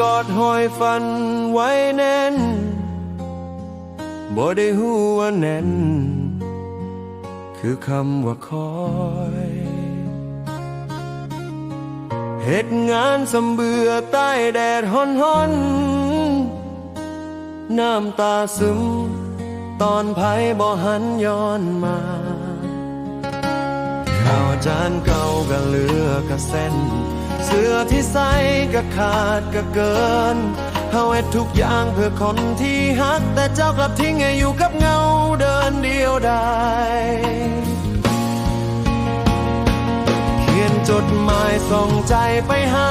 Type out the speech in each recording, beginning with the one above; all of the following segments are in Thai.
กอดห้อยฟันไว้แน่น บ่ได้หูว่าแน่น คือคำว่าคอยเหตุงานสำเบื่อใต้แดดฮ้อนฮ้อนน้ำตาซึม ตอนไผบ่หันย้อนมาข้าวจานเก่าก็เหลือกะเส้น เสื้อที่ใส่ก็ขาดก็เกินเฮาเฮ็ดทุกอย่างเพื่อคนที่ฮัก แต่เจ้ากลับทิ้งให้อยู่กับเงาเดินเดียวดายเขียนจดหมายส่งใจไปหา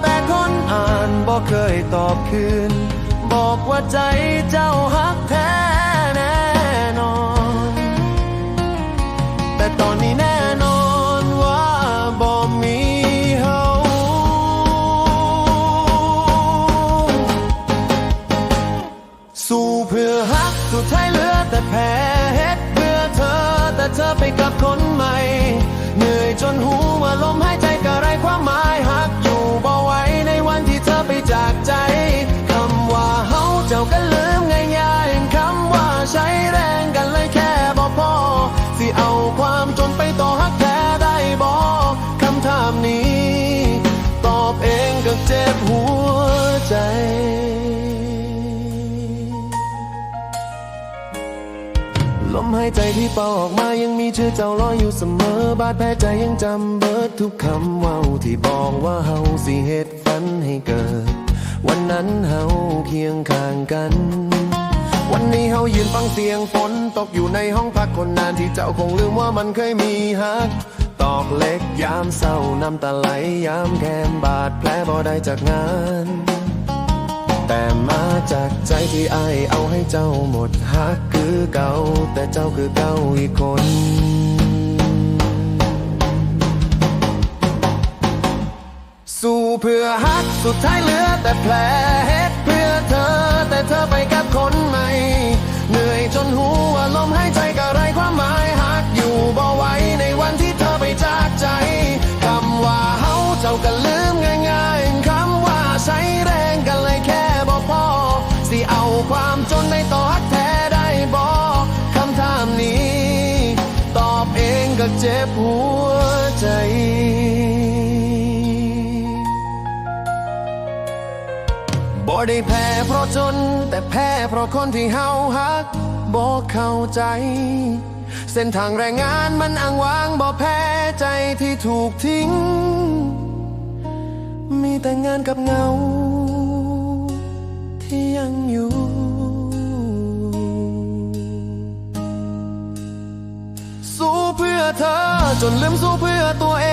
แต่คนอ่านบ่เคยตอบคืน บอกว่าใจเจ้าฮักแท้แน่นอน แต่ตอนนี้ เพื่อฮักสุดท้ายเหลือแต่แพ้เฮ็ดเพื่อเธอ แต่เธอไปกับคนใหม่ เหนื่อยจนหูว่าลมหายใจก็ไรความหมายฮัก ลมหายใจที่เป่าออกมายังมีชื่อเจ้าลอยอยู่เสมอบาดแผลใจยังจำเบิดทุกคำเว่าที่บอกว่าเฮาสิเหตุฝันให้เกิด วันนั้นเฮาเคียงข้างกัน วันนี้เฮายืนฟังเสียงฝนตกอยู่ในห้องพักคนนานที่เจ้าคงลืมว่ามันเคยมีฮักตอกเล็กยามเศร้าน้ำตาไหลยามแคมบาดแผลบ่ได้จากงาน แต่มาจากใจที่อายเอาให้เจ้าหมดฮักคือเก่า แต่เจ้าคือเก่าอีกคนสู้เพื่อฮักสุดท้ายเหลือแต่แผล เจ็บหัวใจบ่ได้แพ้เพราะจน แต่แพ้เพราะคนที่เฮาฮักบ่เข้าใจ เส้นทางแรงงานมันอ้างว้างบ่แพ้ใจที่ถูกทิ้ง มีแต่งานกับเงา ที่ยังอยู่ อเธอ จนลืมสู้เพื่อตัวเอ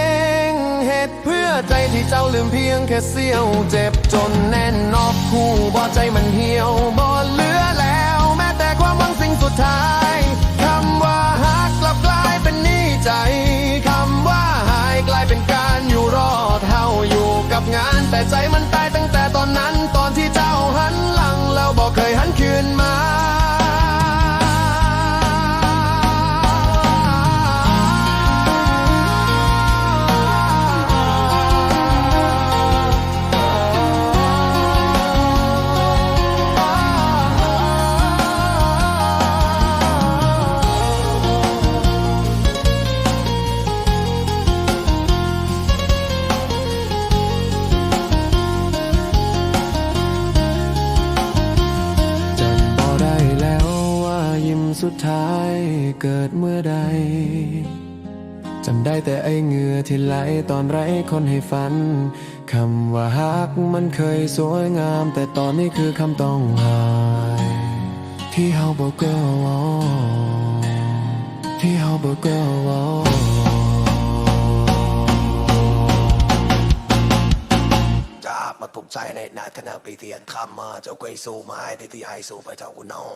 ง เหตุเพื่อใจที่เจ้าลืมเพียงแค่เสี้ยว เจ็บจนแน่นนอกคู่บ่ใจมันเหี่ยวบ่เหลือแล้ว แม้แต่ความหวังสิ่งสุดท้ายคำว่าฮักกลับกลายเป็นหนี้ใจคำว่าหายกลายเป็นการอยู่รอดเฮาอยู่กับงานแต่ใจมันตาย ท้ายเกิดเมื่อใดจำได้แต่ไอเหงื่อที่ไหลตอนไร้คนให้ฝัน คำว่าฮักมันเคยสวยงาม แต่ตอนนี้คือคำต้องหาย ที่เฮาบอกเก็วอที่เฮาบอกเก็วอจากมาถูกใจในนาธนาปีเทียนคำมาเจ้าไกวสู้มาให้ที่ที่ให้สู้ไปเจ้ากุนอง